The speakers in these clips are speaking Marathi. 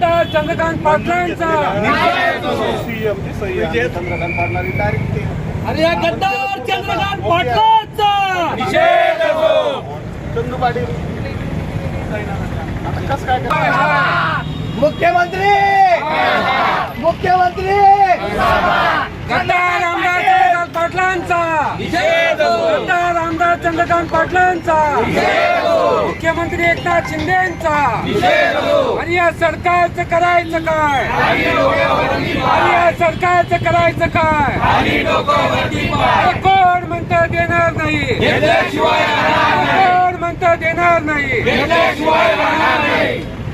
चंद्रकांत पाटलांचा. सीएम सही आहे चंद्रकांत पाटलांनी डायरेक्ट ते अरे या गद्दार चंद्रकांत पाटलांचा. चंदू पाटील आता कसं काय करणार? मुख्यमंत्री! मुख्यमंत्री! गद्दार आमदार चंद्रकांत पाटलांचा. गद्दार आमदार चंद्रकांत पाटलांचा. मुख्यमंत्री एकनाथ शिंदेचा आणि या सरकारचं करायचं काय? आणि या सरकारचं करायचं काय? कोण म्हणतं देणार नाही? कोण म्हणतं देणार नाही? पन्नास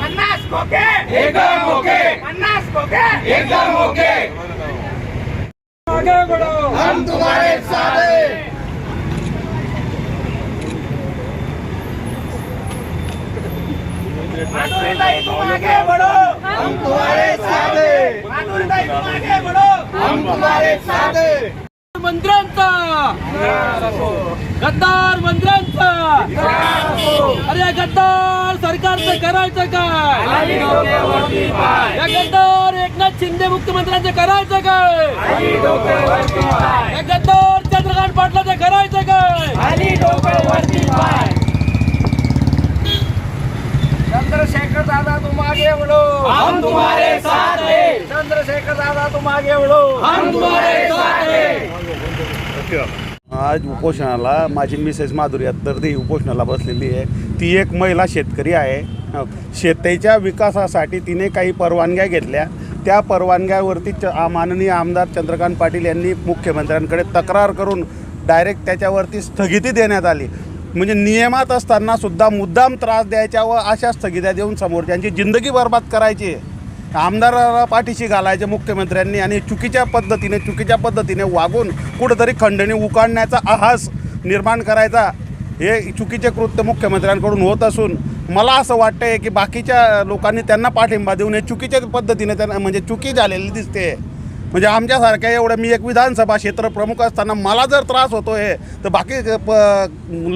पन्नास खोके. एकदम खोके आगे बढ़ो हम तुम्हारे साथ हैं माधुरीताई तुम आगे बढ़ो हम तुम्हारे साथ हैं माधुरीताई तुम आगे बढ़ो हम तुम्हारे साथ हैं मंत्र्यांचा! गद्दार मंत्र्यांचा! अरे गद्दार सरकारचं करायचं काय? या गद्दार एकनाथ शिंदे मुख्यमंत्र्यांचं करायचं काय? या गद्दार चंद्रकांत पाटलाचं करायचं काय चंद्रशेखर दादा तुम आगे बढ़ो हम तुम्हारे साथ हैं। चंद्रशेखर दादा तुम आगे बढ़ो हम तुम्हारे साथ हैं। आज उपोषणाला माझी मिसेस माधुरी तर ती उपोषणाला बसलेली आहे. ती एक महिला शेतकरी आहे. हो. शेतीच्या विकासासाठी तिने काही परवानग्या घेतल्या. त्या परवानग्यावरती च माननीय आमदार चंद्रकांत पाटील यांनी मुख्यमंत्र्यांकडे तक्रार करून डायरेक्ट त्याच्यावरती स्थगिती देण्यात आली. म्हणजे नियमात असताना सुद्धा मुद्दाम त्रास द्यायच्या व अशा स्थगित्या देऊन समोरच्यांची जिंदगी बर्बाद करायची. आमदाराला पाठीशी घालायचे मुख्यमंत्र्यांनी आणि चुकीच्या पद्धतीने चुकीच्या पद्धतीने वागून कुठंतरी खंडणी उकाडण्याचा आहास निर्माण करायचा हे चुकीचे कृत्य मुख्यमंत्र्यांकडून होत असून मला असं वाटतंय की बाकीच्या लोकांनी त्यांना पाठिंबा देऊन हे चुकीच्या पद्धतीने त्यांना म्हणजे चुकी झालेली दिसते. म्हणजे आमच्यासारख्या एवढं मी एक विधानसभा क्षेत्र प्रमुख असताना मला जर त्रास होतो आहे तर बाकी प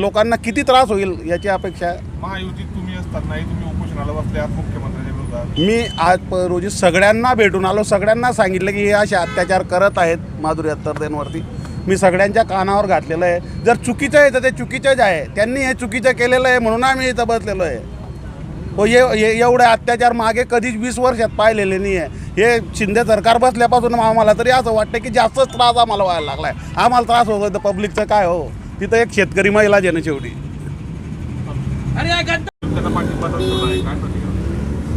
लोकांना किती त्रास होईल याची अपेक्षा आहे? महायुतीत तुम्ही असतानाही तुम्ही उपोषणाला बसले आहात मुख्यमंत्र्यांच्या विरोधात. मी आज रोजी सगळ्यांना भेटून आलो सगळ्यांना सांगितलं की हे असे अत्याचार करत आहेत माधुरी अत्तरदेंवरती मी सगळ्यांच्या कानावर घातलेलं आहे. जर चुकीचं आहे तर ते चुकीचंच आहे. त्यांनी हे चुकीचं केलेलं आहे म्हणून आम्ही इथं बसलेलो आहे. हो ये ये- एवढे अत्याचार मागे कधीच वीस वर्षात पाहिलेले नाही आहे हे शिंदे सरकार बसल्यापासून आम्हाला तरी असं वाटतं की जास्तच त्रास आम्हाला व्हायला लागला आहे आम्हाला त्रास होतो तर पब्लिकचं काय हो? तिथं एक शेतकरी महिला ना शेवटी.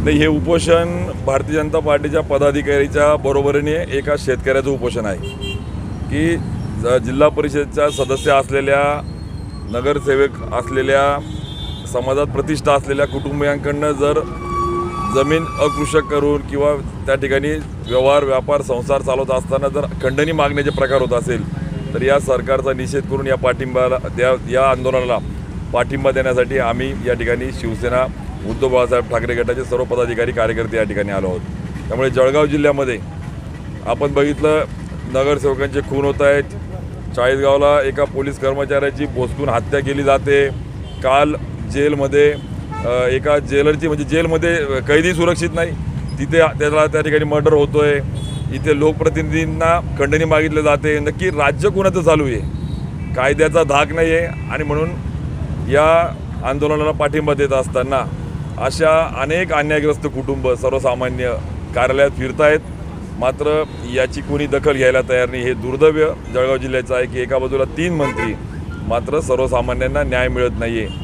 नाही हे उपोषण भारतीय जनता पार्टीच्या पदाधिकारीच्या बरोबरीने एका शेतकऱ्याचं उपोषण आहे. की ज- जिल्हा परिषदच्या सदस्य असलेल्या नगरसेवक असलेल्या समाजात प्रतिष्ठा असलेल्या कुटुंबियांकडनं जर जमीन अकृषक करून किंवा त्या ठिकाणी व्यवहार व्यापार संसार चालवत असताना जर खंडणी मागण्याचे प्रकार होत असेल तर या सरकारचा निषेध करून या पाठिंबाला त्या या आंदोलनाला पाठिंबा देण्यासाठी आम्ही या ठिकाणी शिवसेना उद्धव बाळासाहेब ठाकरे गटाचे सर्व पदाधिकारी कार्यकर्ते या ठिकाणी आलो आहोत. त्यामुळे जळगाव जिल्ह्यामध्ये आपण बघितलं नगरसेवकांचे खून होत आहेत. चाळीसगावला एका पोलीस कर्मचाऱ्याची भोसकून हत्या केली जाते. काल जेलमध्ये एका जेलरची म्हणजे जेलमध्ये कैदी सुरक्षित नाही. तिथे त्याला त्या ठिकाणी मर्डर होतो आहे इथे लोकप्रतिनिधींना खंडणी मागितले जाते. नक्की राज्य कुणाचं चालू आहे? कायद्याचा धाक नाही आहे आणि म्हणून या आंदोलनाला पाठिंबा देत असताना अशा अनेक अन्यायग्रस्त कुटुंब सर्वसामान्य कार्यालयात फिरतायत. मात्र याची कोणी दखल घ्यायला तयार नाही. हे दुर्दैव्य जळगाव जिल्ह्याचं आहे की एका बाजूला तीन मंत्री मात्र सर्वसामान्यांना न्याय मिळत नाही आहे